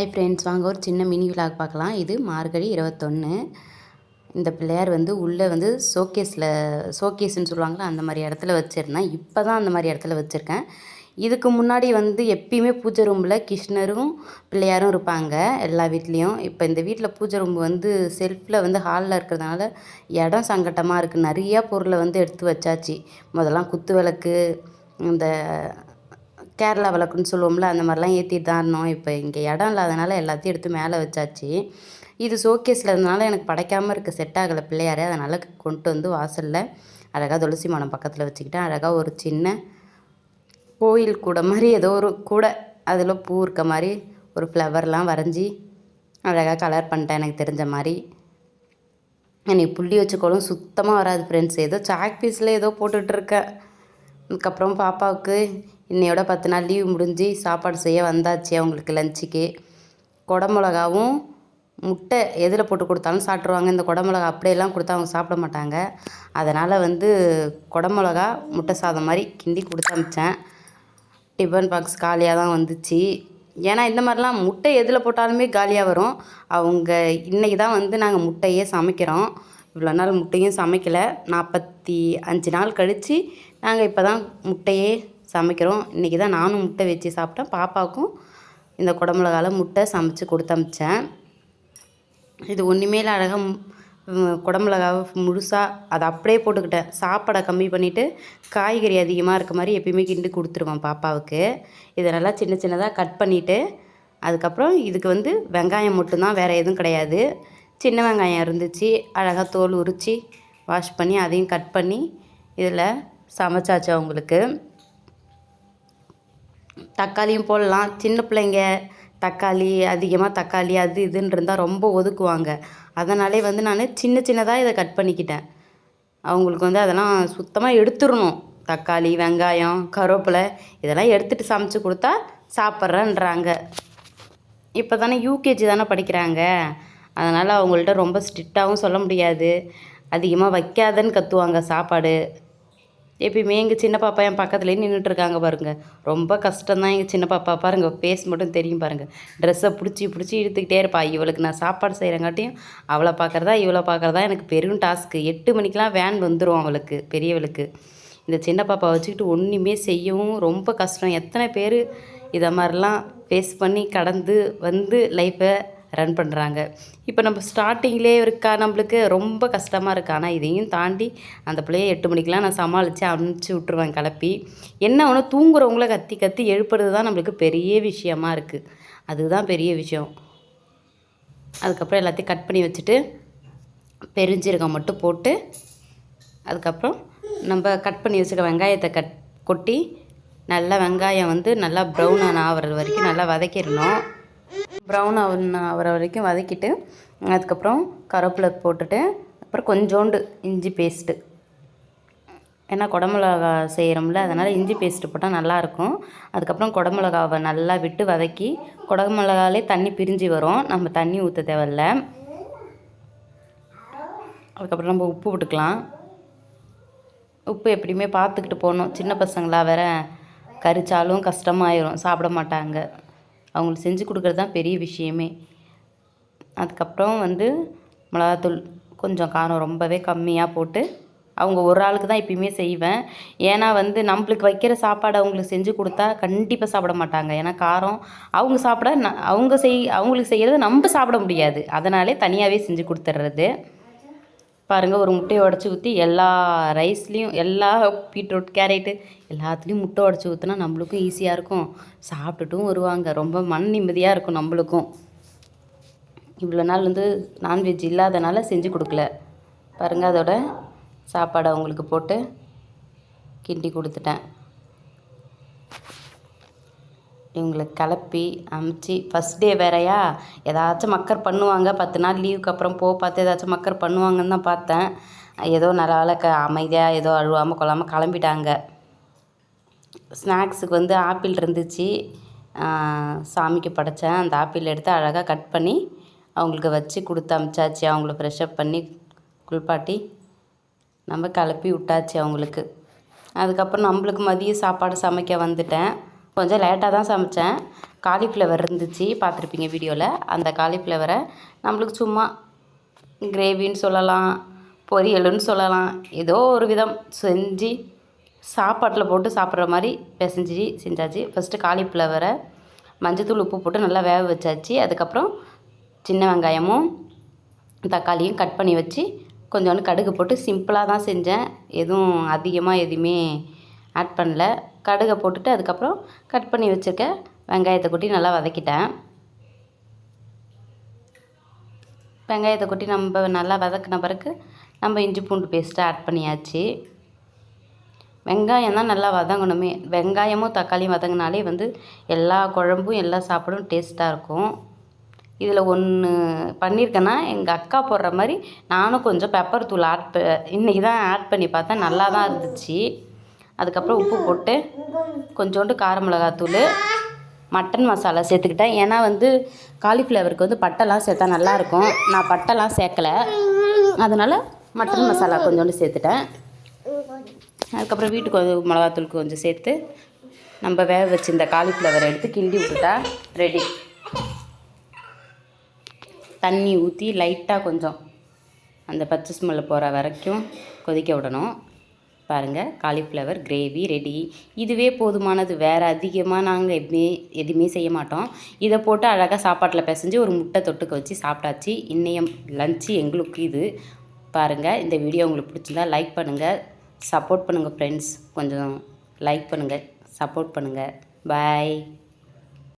Hi friends வாங்க ஒரு சின்ன மினி விலாக் பார்க்கலாம். இது மார்கழி இருபத்தொன்று இந்த பிள்ளையார் வந்து உள்ளே வந்து ஷோகேஸில் ஷோகேஸ்ன்னு சொல்லுவாங்களா அந்த மாதிரி இடத்துல வச்சுருந்தேன். இப்போ தான் அந்த மாதிரி இடத்துல வச்சுருக்கேன். இதுக்கு முன்னாடி வந்து எப்பயுமே பூஜை ரூமில் கிருஷ்ணரும் பிள்ளையாரும் இருப்பாங்க எல்லா வீட்லேயும். இப்போ இந்த வீட்டில் பூஜை ரூம் வந்து செல்ஃபில் வந்து ஹாலில் இருக்கிறதுனால இடம் சங்கட்டமாக இருக்குது நிறையா பொருளை வந்து எடுத்து வச்சாச்சு. முதல்லாம் குத்து விளக்கு இந்த கேரளா விளக்குன்னு சொல்லுவோம்ல அந்த மாதிரிலாம் ஏற்றிட்டு தான் இருந்தோம். இப்போ இங்கே இடம் இல்லாதனால எல்லாத்தையும் எடுத்து மேலே வச்சாச்சு. இது ஷோகேஸில் இருந்தனால எனக்கு படைக்காமல் இருக்க செட் ஆகலை பிள்ளையாரே. அதனால் கொண்டு வந்து வாசலில் அழகாக துளசி மாடம் பக்கத்தில் வச்சுக்கிட்டேன். அழகாக ஒரு சின்ன கோயில் கூட மாதிரி ஏதோ ஒரு கூடை அதில் பூ இருக்க மாதிரி ஒரு ஃப்ளவர்லாம் வரைஞ்சி அழகாக கலர் பண்ணிட்டேன். எனக்கு தெரிஞ்ச மாதிரி. எனக்கு புள்ளி வச்சுக்கோளும் சுத்தமாக வராது ஃப்ரெண்ட்ஸ் ஏதோ சாக் பீஸில் ஏதோ போட்டுட்ருக்கேன் அதுக்கப்புறம் பாப்பாவுக்கு இன்னையோட பத்து நாள் லீவ் முடிஞ்சு சாப்பாடு செய்ய வந்தாச்சு அவங்களுக்கு லஞ்சுக்கு குடமிளகாவும் முட்டை எதில் போட்டு கொடுத்தாலும் சாப்பிட்ருவாங்க இந்த குடமிளகா அப்படியெல்லாம் கொடுத்தா அவங்க சாப்பிட மாட்டாங்க. அதனால் வந்து குடமிளகா முட்டை சாதம் மாதிரி கிண்டி கொடுத்து அமிச்சேன் டிஃபன் பாக்ஸ் காலியாக தான் வந்துச்சு. ஏன்னா இந்த மாதிரிலாம் முட்டை எதில் போட்டாலுமே காலியாக வரும். அவங்க இன்றைக்கி தான் வந்து நாங்கள் முட்டையே சமைக்கிறோம். இவ்வளோ நாள் முட்டையும் சமைக்கலை. நாற்பத்தி அஞ்சு நாள் கழித்து நாங்கள் இப்போ தான் முட்டையே சமைக்கிறோம். இன்றைக்கி தான் நானும் முட்டை வச்சு சாப்பிட்டேன். பாப்பாவுக்கும் இந்த குடமிளகால முட்டை சமைச்சு கொடுத்து அனுப்பிச்சேன் இது ஒன்றுமே இல்லை அழகாக குடமிளகாவை முழுசாக அதை அப்படியே போட்டுக்கிட்டேன். சாப்பாடை கம்மி பண்ணிவிட்டு காய்கறி அதிகமாக இருக்க மாதிரி எப்பயுமே கிண்டு கொடுத்துருவேன் பாப்பாவுக்கு. இதை நல்லா சின்ன சின்னதாக கட் பண்ணிவிட்டு அதுக்கப்புறம் இதுக்கு வந்து வெங்காயம் மட்டும்தான் வேறு எதுவும் கிடையாது. சின்ன வெங்காயம் இருந்துச்சு. அழகாக தோல் உரித்து வாஷ் பண்ணி அதையும் கட் பண்ணி இதில் சமைச்சாச்சு அவங்களுக்கு. தக்காளியும் போடலாம். சின்ன பிள்ளைங்க தக்காளி அதிகமாக தக்காளி அது இதுன்னு இருந்தால் ரொம்ப ஒதுக்குவாங்க. அதனாலே வந்து நான் சின்ன சின்னதாக இதை கட் பண்ணிக்கிட்டேன். அவங்களுக்கு வந்து அதெல்லாம் சுத்தமாக எடுத்துடணும். தக்காளி வெங்காயம் கருவேப்பிலை இதெல்லாம் எடுத்துகிட்டு சமைச்சு கொடுத்தா சாப்பிட்றேன்றாங்க. இப்போ தானே யூகேஜி தானே படிக்கிறாங்க. அதனால் அவங்கள்ட்ட ரொம்ப ஸ்ட்ரிக்டாகவும் சொல்ல முடியாது. அதிகமாக வைக்காதன்னு கத்துவாங்க சாப்பாடு. எப்பயுமே எங்கள் சின்ன பாப்பா என் பக்கத்துலேயே நின்றுட்டுருக்காங்க பாருங்கள் ரொம்ப கஷ்டம்தான் எங்கள் சின்ன பாப்பா. பாருங்கள் ஃபேஸ் மட்டும் தெரியும் பாருங்கள் ட்ரெஸ்ஸை பிடிச்சி பிடிச்சி இழுத்துக்கிட்டே இருப்பா. இவளுக்கு நான் சாப்பாடு செய்கிறங்காட்டியும் அவளை பார்க்குறதா இவளை பார்க்குறதா எனக்கு பெரும் டாஸ்க்கு எட்டு மணிக்கெலாம் வேன் வந்துடும் அவளுக்கு பெரியவளுக்கு. இந்த சின்ன பாப்பா வச்சுக்கிட்டு ஒன்றுமே செய்யவும் ரொம்ப கஷ்டம். எத்தனை பேர் இதை மாதிரிலாம் ஃபேஸ் பண்ணி கடந்து வந்து லைஃப்பை ரன் பண்ணுறாங்க இப்போ நம்ம ஸ்டார்டிங்லேயே இருக்கா? நம்மளுக்கு ரொம்ப கஷ்டமாக இருக்குது ஆனால் இதையும் தாண்டி அந்த பிள்ளைய எட்டு மணிக்கெலாம் நான் சமாளித்து அனுப்பிச்சி விட்ருவேன் கிளப்பி. என்ன ஒன்று தூங்குறவங்கள கத்தி கத்தி எழுப்புறது தான் நம்மளுக்கு பெரிய விஷயமா இருக்குது அதுதான் பெரிய விஷயம். அதுக்கப்புறம் எல்லாத்தையும் கட் பண்ணி வச்சுட்டு பெருஞ்சீரகம் மட்டும் போட்டு அதுக்கப்புறம் நம்ம கட் பண்ணி வச்சுக்க வெங்காயத்தை கட் கொட்டி நல்லா வெங்காயம் வந்து நல்லா ப்ரௌன் ஆகிற வரைக்கும் நல்லா வதக்கிடணும். ப்ரௌன் ஆகிற வரைக்கும் வதக்கிட்டு அதுக்கப்புறம் கருவேப்பிலை போட்டுட்டு அப்புறம் கொஞ்சோண்டு இஞ்சி பேஸ்ட்டு ஏன்னா குடமிளகா செய்கிறோம்ல அதனால் இஞ்சி பேஸ்ட்டு போட்டால் நல்லாயிருக்கும். அதுக்கப்புறம் குடமிளகாவை நல்லா விட்டு வதக்கி குடமிளகாலே தண்ணி பிரிஞ்சு வரும். நம்ம தண்ணி ஊற்ற தேவையில்ல. அதுக்கப்புறம் நம்ம உப்பு விட்டுக்கலாம் உப்பு எப்படியுமே பார்த்துக்கிட்டு போகணும். சின்ன பசங்களா வேற கரிச்சாலும் கஷ்டமாயிரும். சாப்பிட மாட்டாங்க. அவங்களுக்கு செஞ்சு கொடுக்குறது தான் பெரிய விஷயமே. அதுக்கப்புறம் வந்து மிளகாத்தூள் கொஞ்சம் காரம் ரொம்பவே கம்மியாக போட்டு அவங்க ஒரு ஆளுக்கு தான் எப்பயுமே செய்வேன். ஏன்னா வந்து நம்மளுக்கு வைக்கிற சாப்பாடு அவங்களுக்கு செஞ்சு கொடுத்தா கண்டிப்பாக சாப்பிட மாட்டாங்க. ஏன்னா காரம் அவங்க சாப்பிட அவங்க செய் அவங்களுக்கு செய்கிறது நம்ம சாப்பிட முடியாது. அதனாலே தனியாகவே செஞ்சு கொடுத்துட்றது பாருங்கள் ஒரு முட்டையை உடச்சி ஊற்றி எல்லா ரைஸ்லேயும் எல்லா பீட்ரூட் கேரட்டு எல்லாத்துலேயும் முட்டை உடச்சி ஊற்றினா நம்மளுக்கும் ஈஸியாக இருக்கும். சாப்பிட்டுட்டும் வருவாங்க. ரொம்ப மன நிம்மதியாக இருக்கும் நம்மளுக்கும். இவ்வளோ நாள் வந்து நான்வெஜ் இல்லாதனால செஞ்சு கொடுக்கல. பாருங்கள் அதோட சாப்பாடு அவங்களுக்கு போட்டு கிண்டி கொடுத்துட்டேன். இவங்களை கிளப்பி அமுச்சு ஃபஸ்ட் டே வேறையா? ஏதாச்சும் மக்கர் பண்ணுவாங்க. பத்து நாள் லீவுக்கு அப்புறம் போ பார்த்து ஏதாச்சும் மக்கர் பண்ணுவாங்கன்னு தான் பார்த்தேன். ஏதோ நல்ல க அமைதியாக ஏதோ அழுவாமல் கொள்ளாமல் கிளம்பிட்டாங்க. ஸ்நாக்ஸுக்கு வந்து ஆப்பிள் இருந்துச்சு. சாமிக்கு படைத்தேன் அந்த ஆப்பிள் எடுத்து அழகாக கட் பண்ணி அவங்களுக்கு வச்சு கொடுத்து அமுச்சாச்சு. அவங்கள ஃப்ரெஷ்அப் பண்ணி குளிப்பாட்டி நம்ம கிளப்பி விட்டாச்சு அவங்களுக்கு. அதுக்கப்புறம் நம்மளுக்கு மதியம் சாப்பாடு சமைக்க வந்துட்டேன். கொஞ்சம் லேட்டாக தான் சமைத்தேன் காலிஃப்ளவர் இருந்துச்சு பார்த்துருப்பீங்க வீடியோவில் அந்த காலிஃப்ளவரை நம்மளுக்கு சும்மா கிரேவின்னு சொல்லலாம் பொரியலுன்னு சொல்லலாம் ஏதோ ஒரு விதம் செஞ்சு சாப்பாட்டில் போட்டு சாப்பிட்ற மாதிரி பிசைஞ்சி செஞ்சாச்சு. ஃபஸ்ட்டு காலிஃப்ளவரை மஞ்சத்தூள் உப்பு போட்டு நல்லா வேக வச்சாச்சு. அதுக்கப்புறம் சின்ன வெங்காயமும் தக்காளியும் கட் பண்ணி வச்சு கொஞ்சோண்டு கடுகு போட்டு சிம்பிளாக தான் செஞ்சேன். எதுவும் அதிகமாக எதுவுமே ஆட் பண்ணல. கடுகை போட்டுட்டு அதுக்கப்புறம் கட் பண்ணி வச்சுருக்க வெங்காயத்தை கொட்டி நல்லா வதக்கிட்டேன். வெங்காயத்தை கொட்டி நம்ம நல்லா வதக்கின பிறகு நம்ம இஞ்சி பூண்டு பேஸ்ட்டை ஆட் பண்ணியாச்சு. வெங்காயம் தான் நல்லா வதங்கணுமே. வெங்காயமும் தக்காளியும் வதங்கினாலே வந்து எல்லா குழம்பும் எல்லா சாப்பாடும் டேஸ்ட்டாக இருக்கும். இதில் ஒன்று பண்ணியிருக்கேன்னா எங்கள் அக்கா போடுற மாதிரி நானும் கொஞ்சம் பெப்பர் தூள் ஆட் இன்றைக்கி தான் ஆட் பண்ணி பார்த்தேன். நல்லா தான் இருந்துச்சு. அதுக்கப்புறம் உப்பு போட்டு கொஞ்சோண்டு கார மிளகாத்தூள் மட்டன் மசாலா சேர்த்துக்கிட்டேன். ஏன்னா வந்து காலிஃப்ளவருக்கு வந்து பட்டைலாம் சேர்த்தா நல்லாயிருக்கும். நான் பட்டைலாம் சேர்க்கலை. அதனால் மட்டன் மசாலா கொஞ்சோண்டு சேர்த்துட்டேன். அதுக்கப்புறம் வீட்டுக்கு மிளகாத்தூள் கொஞ்சம் சேர்த்து நம்ம வேக வச்சிருந்த காலிஃப்ளவர் எடுத்து கிண்டி விட்டுட்டா ரெடி. தண்ணி ஊற்றி லைட்டாக கொஞ்சம் அந்த பச்சை ஸ்மெல்லு போகிற வரைக்கும் கொதிக்க விடணும். பாருங்கள் காலிஃப்ளவர் கிரேவி ரெடி இதுவே போதுமானது வேறு அதிகமாக நாங்கள் எதுவுமே எதுவுமே செய்ய மாட்டோம். இதை போட்டு அழகாக சாப்பாட்டில் பிசைஞ்சு ஒரு முட்டை தொட்டுக்க வச்சு சாப்பிட்டாச்சு. இன்னைய லஞ்சு எங்களுக்கு இது. பாருங்கள் இந்த வீடியோ உங்களுக்கு பிடிச்சிருந்தா லைக் பண்ணுங்கள் சப்போர்ட் பண்ணுங்கள் ஃப்ரெண்ட்ஸ் கொஞ்சம் லைக் பண்ணுங்கள் சப்போர்ட் பண்ணுங்கள் பாய்